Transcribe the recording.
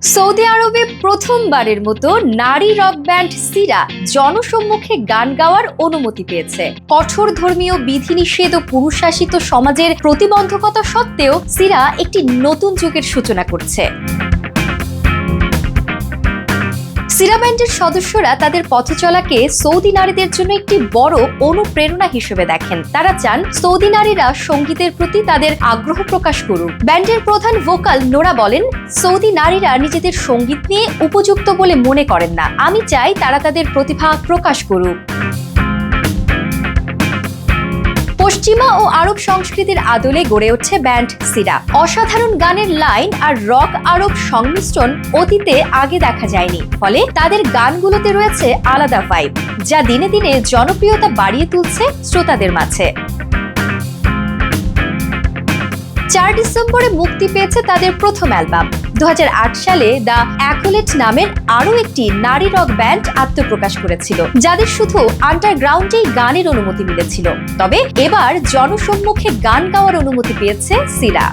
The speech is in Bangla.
সৌদি আরবে প্রথমবারের মতো নারী রক ব্যান্ড সিরা জনসম্মুখে গান গাওয়ার অনুমতি পেয়েছে। কঠোর ধর্মীয় বিধিনিষেধ ও পুরুষাসিত সমাজের প্রতিবন্ধকতা সত্ত্বেও সিরা একটি নতুন যুগের সূচনা করছে। সিরা ব্যান্ডের সদস্যরা তাদের পথচলাকে সৌদি নারীদের জন্য একটি বড় অনুপ্রেরণা হিসেবে দেখেন। তারা চান সৌদি নারীরা সঙ্গীতের প্রতি তাদের আগ্রহ প্রকাশ করুক। ব্যান্ডের প্রধান ভোকাল নোরা বলেন, সৌদি নারীরা নিজেদের সংগীত নিয়ে উপযুক্ত বলে মনে করেন না। আমি চাই তারা তাদের প্রতিভা প্রকাশ করুক। পশ্চিমা ও আরব সংস্কৃতির আদলে গড়ে উঠছে ব্যান্ড সিরা। অসাধারণ গানের লাইন আর রক আরব সংমিশ্রণ অতীতে আগে দেখা যায়নি। ফলে তাদের গানগুলোতে রয়েছে আলাদা ভাইব, যা দিনে দিনে জনপ্রিয়তা বাড়িয়ে তুলছে শ্রোতাদের মাঝে। চার ডিসেম্বরে মুক্তি পেয়েছে তাদের প্রথম অ্যালবাম। দু হাজার আট সালে দ্য অ্যাকোলেট নামের আরও একটি নারী রক ব্যান্ড আত্মপ্রকাশ করেছিল, যাদের শুধু আন্ডারগ্রাউন্ডেই গানের অনুমতি মিলেছিল। তবে এবার জনসম্মুখে গান গাওয়ার অনুমতি পেয়েছে সিরা।